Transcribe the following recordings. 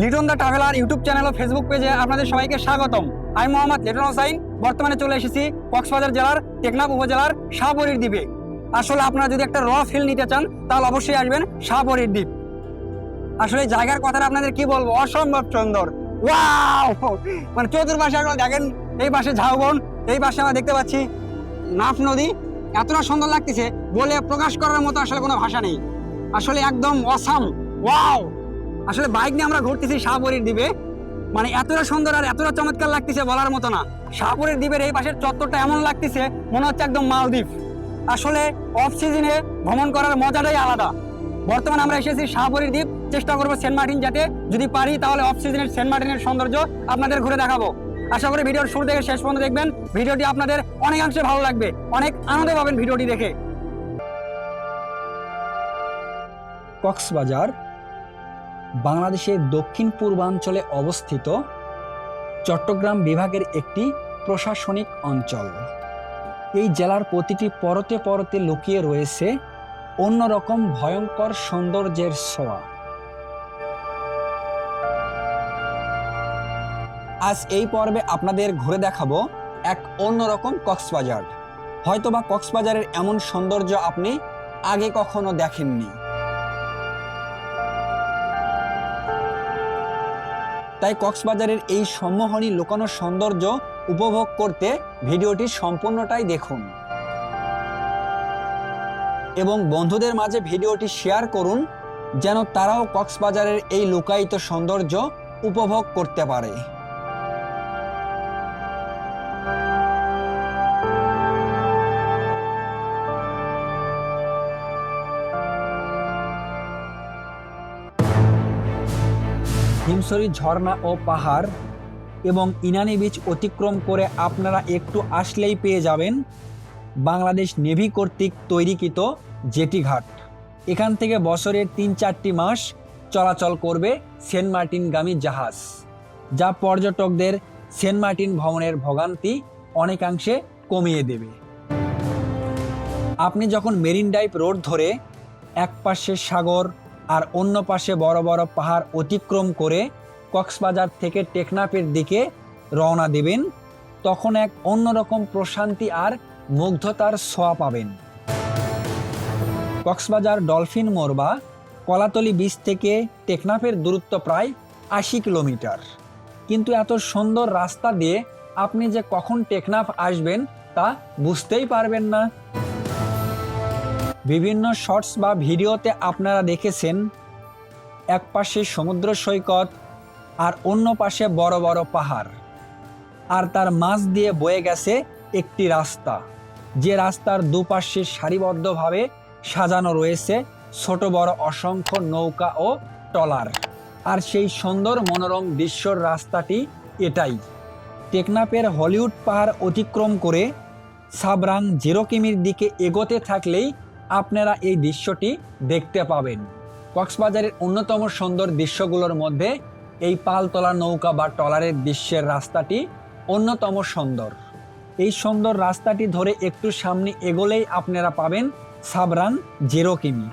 Liton the traveller YouTube channel O Facebook পেজে আপনাদের সবাইকে স্বাগতম। আমি মোহাম্মদ লিটন হোসাইন, বর্তমানে চলে এসেছি কক্সবাজার জেলার, টেকনাফ উপজেলার শাহপরীর দ্বীপে। আসলে আপনারা যদি একটা র ফিল নিতে চান, তাহলে অবশ্যই আসবেন শাহপরীর দ্বীপ। আসলে জায়গার কথাটা আপনাদের কি বলব? অসম্ভব সুন্দর। ওয়াও মানে চতুর্পাশে আপনারা দেখেন, এই পাশে ঝাউবন, এই পাশে আমরা দেখতে পাচ্ছি নাফ নদী। এতটা সুন্দর লাগতেছে, বলে প্রকাশ করার মতো আসলে কোনো ভাষা নেই। আসলে একদম অসাম ওয়াও আসলে বাইক নিয়ে আমরা ঘুরতেছি শাহপুরীর দ্বীপে। মানে এতটা সুন্দর আর এতটা চমৎকার লাগতেছে বলার মতো না। শাহপুরের দ্বীপের এই পাশের চত্বরটা এমন লাগতেছে, মনে হচ্ছে একদম মালদ্বীপ। আসলে অফ সিজনে ভ্রমণ করার মজাটাই আলাদা। বর্তমানে আমরা এসেছি শাহপুরীর দ্বীপ, চেষ্টা করব সেন্ট মার্টিন যাতে। যদি পারি তাহলে অফ সিজনের সেন্ট মার্টিনের সৌন্দর্য আপনাদের ঘুরে দেখাবো। আশা করি ভিডিওর শুরু থেকে শেষ পর্যন্ত দেখবেন। ভিডিওটি আপনাদের অনেকাংশে ভালো লাগবে। অনেক আনন্দ পাবেন ভিডিওটি দেখে। কক্সবাজার বাংলাদেশের দক্ষিণ পূর্বাঞ্চলে অবস্থিত চট্টগ্রাম বিভাগের একটি প্রশাসনিক অঞ্চল। এই জেলার প্রতিটি পরতে পরতে লুকিয়ে রয়েছে অন্যরকম ভয়ঙ্কর সৌন্দর্যের ছোঁয়া। আজ এই পর্বে আপনাদের ঘুরে দেখাবো এক অন্যরকম কক্সবাজার। হয়তোবা কক্সবাজারের এমন সৌন্দর্য আপনি আগে কখনো দেখেননি। তাই কক্সবাজারের এই সম্মোহনী লোকানো সৌন্দর্য উপভোগ করতে ভিডিওটি সম্পূর্ণটাই দেখুন। এবং বন্ধুদের মাঝে ভিডিওটি শেয়ার করুন, যেন তারাও কক্সবাজারের এই লোকায়িত সৌন্দর্য উপভোগ করতে পারে। হিমসরি ঝর্ণা ও পাহাড় এবং ইনানি বিচ অতিক্রম করে আপনারা একটু আসলেই পেয়ে যাবেন বাংলাদেশ নেভি কর্তৃক তৈরিকৃত জেটি ঘাট। এখান থেকে বছরের তিন চারটি মাস চলাচল করবে সেন্ট মার্টিনগামী জাহাজ, যা পর্যটকদের সেন্ট মার্টিন ভ্রমণের ভোগান্তি অনেকাংশে কমিয়ে দেবে। আপনি যখন মেরিন ড্রাইভ রোড ধরে এক পাশে সাগর আর অন্য পাশে বড় বড় পাহাড় অতিক্রম করে কক্সবাজার থেকে টেকনাফের দিকে রওনা দেবেন, তখন এক অন্যরকম প্রশান্তি আর মুগ্ধতার ছোঁয়া পাবেন। কক্সবাজার ডলফিন মোড় বা কলাতলি বীচ থেকে টেকনাফের দূরত্ব প্রায় আশি কিলোমিটার। কিন্তু এত সুন্দর রাস্তা দিয়ে আপনি যে কখন টেকনাফ আসবেন তা বুঝতেই পারবেন না। বিভিন্ন শর্টস বা ভিডিওতে আপনারা দেখেছেন, এক পাশে সমুদ্র সৈকত আর অন্য পাশে বড় বড় পাহাড়। আর তার মাঝ দিয়ে বয়ে গেছে একটি রাস্তা, যে রাস্তার দুপাশে সারিবদ্ধভাবে সাজানো রয়েছে ছোট বড় অসংখ্য নৌকা ও ট্রলার। আর সেই সুন্দর মনোরম দৃশ্যর রাস্তাটি এটাই। টেকনাপের হলিউড পাহাড় অতিক্রম করে সাবরাং জিরো কিমির দিকে এগোতে থাকলেই আপনারা এই দৃশ্যটি দেখতে পাবেন। কক্সবাজারের অন্যতম সুন্দর দৃশ্যগুলোর মধ্যে এই পালতলা নৌকা বা ট্রলারের দৃশ্যের রাস্তাটি অন্যতম সুন্দর। এই সুন্দর রাস্তাটি ধরে একটু সামনে এগোলেই আপনারা পাবেন সাবরান জিরো কিমি।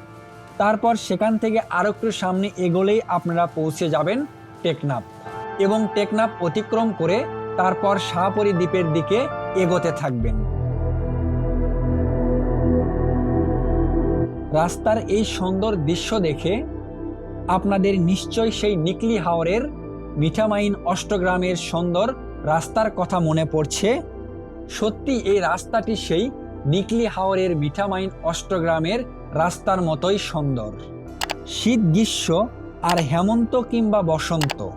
তারপর সেখান থেকে আরও একটু সামনে এগোলেই আপনারা পৌঁছে যাবেন টেকনাপ এবং টেকনাপ অতিক্রম করে তারপর শাহপরি দ্বীপের দিকে এগোতে থাকবেন। রাস্তার এই সুন্দর দৃশ্য দেখে আপনাদের নিশ্চয় সেই নিকলি হাওরের মিঠামাইন অষ্টগ্রামের সুন্দর রাস্তার কথা মনে পড়ছে। সত্যি এই রাস্তাটি সেই নিকলি হাওরের মিঠামাইন অষ্টগ্রামের রাস্তার মতোই সুন্দর। শীত গ্রীষ্ম আর হেমন্ত কিংবা বসন্ত।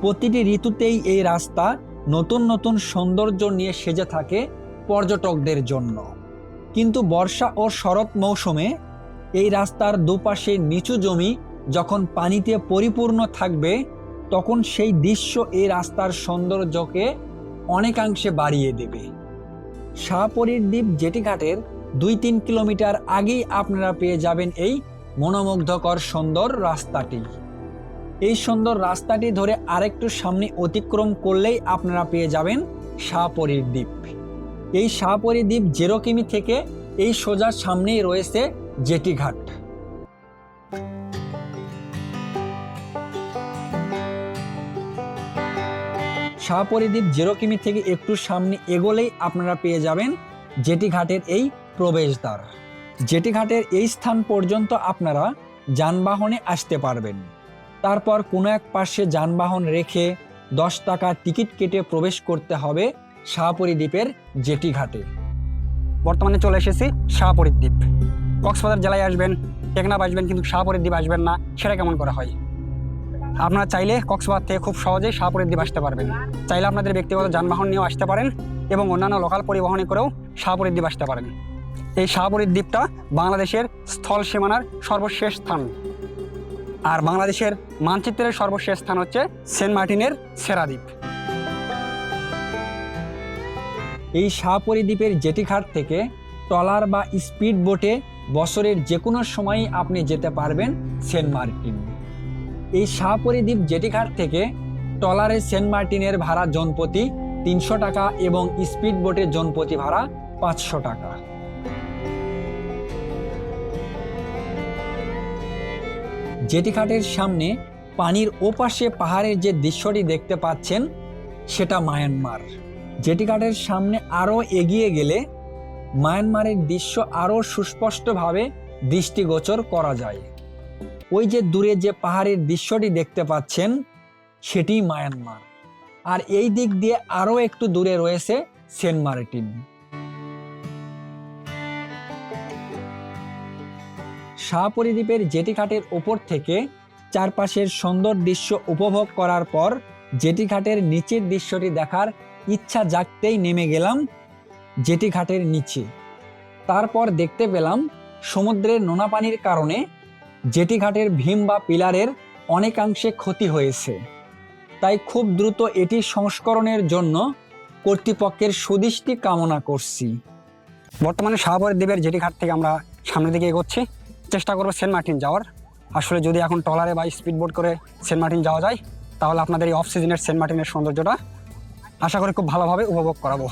প্রতিটি ঋতুতেই এই রাস্তা নতুন নতুন সৌন্দর্য নিয়ে সেজে থাকে পর্যটকদের জন্য। কিন্তু বর্ষা ও শরৎ মৌসুমে এই রাস্তার দুপাশে নিচু জমি যখন পানিতে পরিপূর্ণ থাকবে, তখন সেই দৃশ্য এই রাস্তার সৌন্দর্যকে অনেকাংশে বাড়িয়ে দেবে। শাহপরীর দ্বীপ জেটিঘাটের দুই তিন কিলোমিটার আগেই আপনারা পেয়ে যাবেন এই মনোমুগ্ধকর সুন্দর রাস্তাটি। এই সুন্দর রাস্তাটি ধরে আরেকটু সামনে অতিক্রম করলেই আপনারা পেয়ে যাবেন শাহপরীর দ্বীপ। এই শাহপরি দ্বীপ জেরো কিমি থেকে এই সোজা সামনেই রয়েছে জেটি ঘাট শাহপরিদ্বীপ জিরো কিমি থেকে একটু সামনে এগোলেই আপনারা পেয়ে যাবেন জেটি ঘাটের এই প্রবেশদ্বার। জেটি ঘাটের এই স্থান পর্যন্ত আপনারা যানবাহনে আসতে পারবেন। তারপর কোনো এক পাশে যানবাহন রেখে দশ টাকা টিকিট কেটে প্রবেশ করতে হবে শাহপরিদ্বীপের জেটি ঘাটে। বর্তমানে চলে এসেছি শাহপরিদ্বীপ কক্সবাজার জেলায় আসবেন, টেকনাফ আসবেন, কিন্তু শাহপরিদ্বীপ আসবেন না, সেটা কেমন করা হয়? আপনারা চাইলে কক্সবাজার থেকে খুব সহজেই শাহপরিদ্বীপ আসতে পারবেন। চাইলে আপনাদের ব্যক্তিগত যানবাহন নিয়েও আসতে পারেন এবং অন্যান্য লোকাল পরিবহনে করেও শাহপরিদ্বীপ আসতে পারেন। এই শাহপরিদ্বীপটা বাংলাদেশের স্থল সীমানার সর্বশেষ স্থান। আর বাংলাদেশের মানচিত্রের সর্বশেষ স্থান হচ্ছে সেন্ট মার্টিনের সেরাদ্বীপ এই শাহপরিদ্বীপের জেটি ঘাট থেকে ট্রলার বা স্পিড বোটে বছরের যে কোনো সময়ই আপনি যেতে পারবেন সেন্ট মার্টিন। এই শাহপরিদ্বীপ জেটি ঘাট থেকে ট্রলারে সেন্ট মার্টিনের ভাড়া জনপ্রতি তিনশো টাকা এবং স্পিড বোটের জনপ্রতি ভাড়া পাঁচশো টাকা। জেটি ঘাটের সামনে পানির ওপাশে পাহাড়ের যে দৃশ্যটি দেখতে পাচ্ছেন, সেটা মায়ানমার। জেটিঘাটের সামনে আরও এগিয়ে গেলে মায়ানমারের দৃশ্য আরও সুস্পষ্টভাবে দৃষ্টিগোচর করা যায়। ওই যে দূরে যে পাহাড়ের দৃশ্যটি দেখতে পাচ্ছেন সেটি মায়ানমার। আর এই দিক দিয়ে আরও একটু দূরে রয়েছে সেন্ট মার্টিন। শাহপরিদ্বীপের জেটিঘাটের ওপর থেকে চারপাশের সুন্দর দৃশ্য উপভোগ করার পর জেটিঘাটের নিচের দৃশ্যটি দেখার ইচ্ছা জাগতেই নেমে গেলাম জেটি ঘাটের নিচে। তারপর দেখতে পেলাম সমুদ্রের নোনা পানির কারণে জেটি ঘাটের ভীম বা পিলারের অনেকাংশে ক্ষতি হয়েছে। তাই খুব দ্রুত এটি সংস্করণের জন্য কর্তৃপক্ষের সুদৃষ্টি কামনা করছি। বর্তমানে শাহপরিদ্বীপের জেটি ঘাট থেকে আমরা সামনের দিকে এগোচ্ছি। চেষ্টা করব সেন্ট মার্টিন যাওয়ার। আসলে যদি এখন ট্রলারে বা স্পিড বোট করে সেন্ট মার্টিন যাওয়া যায়, তাহলে আপনাদের এই অফ সিজনের সেন্ট মার্টিনের সৌন্দর্যটা আশা করি খুব ভালোভাবে উপভোগ করাবো।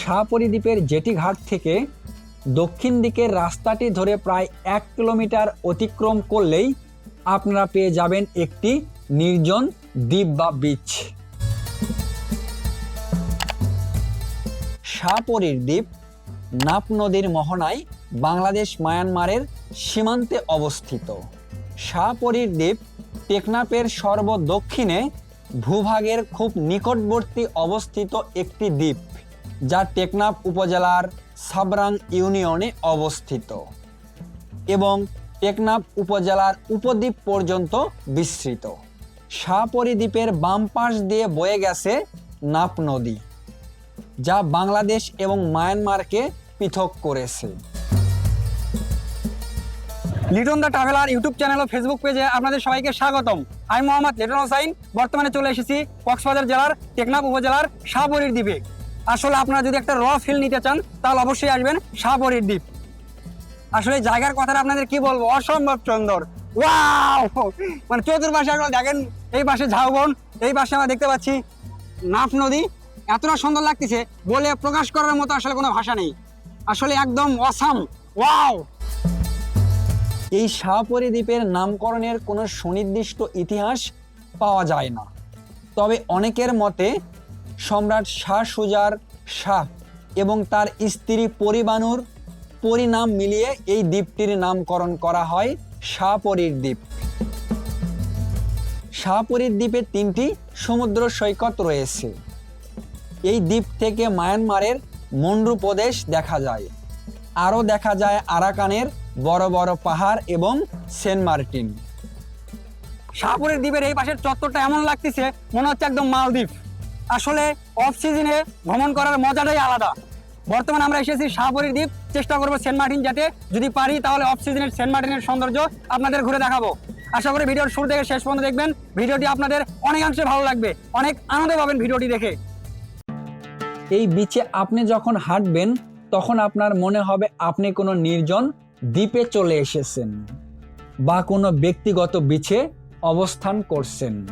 শাহপরিদ্বীপের জেটি ঘাট থেকে দক্ষিণ দিকের রাস্তাটি ধরে প্রায় এক কিলোমিটার অতিক্রম করলেই আপনারা পেয়ে যাবেন একটি নির্জন দ্বীপ বা বিচ শাহপরীর দ্বীপ নাপ নদীর মোহনায় বাংলাদেশ মায়ানমারের সীমান্তে অবস্থিত। শাহপরীর দ্বীপ টেকনাপের সর্বদক্ষিণে ভূভাগের খুব নিকটবর্তী অবস্থিত একটি দ্বীপ, যা টেকনাফ উপজেলার সাবরাং ইউনিয়নে অবস্থিত এবং টেকনাফ উপজেলার উপদ্বীপ পর্যন্ত বিস্তৃত। শাহপরী দ্বীপের বাম পাশ দিয়ে বয়ে গেছে নাপ নদী, যা বাংলাদেশ এবং মায়ানমারকে পৃথক করেছে। Liton the traveller YouTube channel O Facebook পেজে আপনাদের সবাইকে স্বাগতম। আমি মোহাম্মদ লিটন হোসাইন, বর্তমানে চলে এসেছি কক্সবাজার জেলার টেকনাফ উপজেলার শাহবরির দ্বীপে। আসলে আপনারা যদি একটা র ফিল নিতে চান, তাহলে অবশ্যই আসবেন শাহবরির দ্বীপ। আসলে জায়গার কথাটা আপনাদের কি বলব? অসম্ভব সুন্দর। ওয়াও মানে চতুর্পাশে আপনারা দেখেন, এই পাশে ঝাউবন, এই পাশে আমরা দেখতে পাচ্ছি নাফ নদী। এতটা সুন্দর লাগতেছে, বলে প্রকাশ করার মতো আসলে কোনো ভাষা নেই। আসলে একদম অসাম ওয়াও এই শাহপরী দ্বীপের নামকরণের কোনো সুনির্দিষ্ট ইতিহাস পাওয়া যায় না। তবে অনেকের মতে, সম্রাট শাহ সুজার শাহ এবং তার স্ত্রী পরিবানুর পরিণাম মিলিয়ে এই দ্বীপটির নামকরণ করা হয় শাহপরীর দ্বীপ। শাহপরীর দ্বীপে তিনটি সমুদ্র সৈকত রয়েছে। এই দ্বীপ থেকে মায়ানমারের মন্ডু প্রদেশ দেখা যায়। আরও দেখা যায় আরাকানের বড় বড় পাহাড় এবং সেন্ট মার্টিন। শাহপুরের দ্বীপের এই পাশের চত্বরটা এমন লাগতেছে, মনে হচ্ছে একদম মালদ্বীপ। আসলে অফ সিজনে ভ্রমণ করার মজাটাই আলাদা। বর্তমানে আমরা এসেছি শাহপুরের দ্বীপ, চেষ্টা করব সেন্ট মার্টিন যাতে যদি পারি তাহলে অফ সিজনের সেন্ট মার্টিনের সৌন্দর্য আপনাদের ঘুরে দেখাবো। আশা করি ভিডিওর শুরু থেকে শেষ পর্যন্ত দেখবেন, ভিডিওটি আপনাদের অনেকাংশে ভালো লাগবে। অনেক আনন্দ পাবেন ভিডিওটি দেখে। এই বিচে আপনি যখন হাঁটবেন, তখন আপনার মনে হবে আপনি কোনো নির্জন দ্বীপে চলে এসেছেন বা কোনো ব্যক্তিগত বিচে অবস্থান করছেন।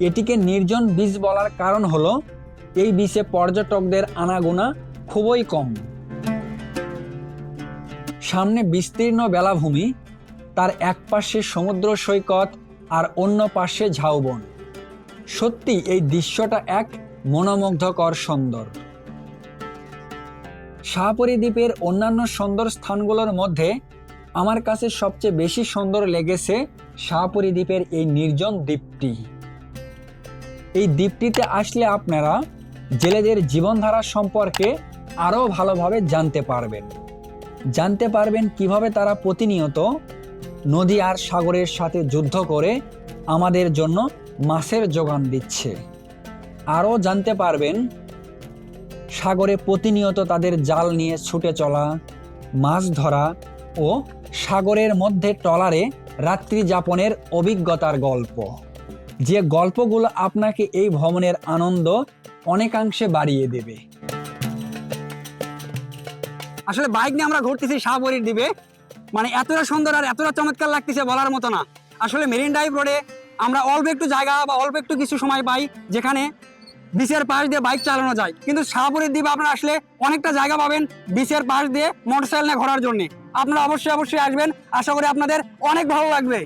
এটিকে নির্জন বীজ বলার কারণ হলো, এই বিচে পর্যটকদের আনাগোনা খুবই কম। সামনে বিস্তীর্ণ বেলাভূমি, তার এক পাশে সমুদ্র সৈকত আর অন্য পাশে ঝাউবন। সত্যি এই দৃশ্যটা এক মনোমুগ্ধকর সুন্দর শাহপরী দ্বীপের অন্যান্য সুন্দর স্থানগুলোর মধ্যে আমার কাছে সবচেয়ে বেশি সুন্দর লেগেছে শাহপরী দ্বীপের এই নির্জন দ্বীপটি। এই দ্বীপটিতে আসলে আপনারা জেলেদের জীবনধারা সম্পর্কে আরও ভালোভাবে জানতে পারবেন। জানতে পারবেন কীভাবে তারা প্রতিনিয়ত নদী আর সাগরের সাথে যুদ্ধ করে আমাদের জন্য মাছের যোগান দিচ্ছে। আরও জানতে পারবেন সাগরে প্রতিনিয়ত তাদের জাল নিয়ে ছুটে চলা, মাছ ধরা ও সাগরের মধ্যে ট্রলারে রাত্রি যাপনের অভিজ্ঞতার গল্প। যে গল্পগুলো আপনাকে এই ভ্রমণের আনন্দ অনেকাংশে বাড়িয়ে দেবে। আসলে বাইক নিয়ে আমরা ঘুরতেছি শাহবরির দ্বীপে। মানে এতটা সুন্দর আর এতটা চমৎকার লাগতেছে বলার মতো না। আসলে মেরিন ড্রাইভ রোডে আমরা অল্প একটু জায়গা বা অল্প একটু কিছু সময় পাই, যেখানে বিচের পাশ দিয়ে বাইক চালানো যায়। কিন্তু শাহপুরের দ্বীপে আপনারা আসলে অনেকটা জায়গা পাবেন বিচের পাশ দিয়ে মোটরসাইকেল নিয়ে ঘোরার জন্য। আপনারা অবশ্যই অবশ্যই আসবেন। আশা করি আপনাদের অনেক ভালো লাগবে।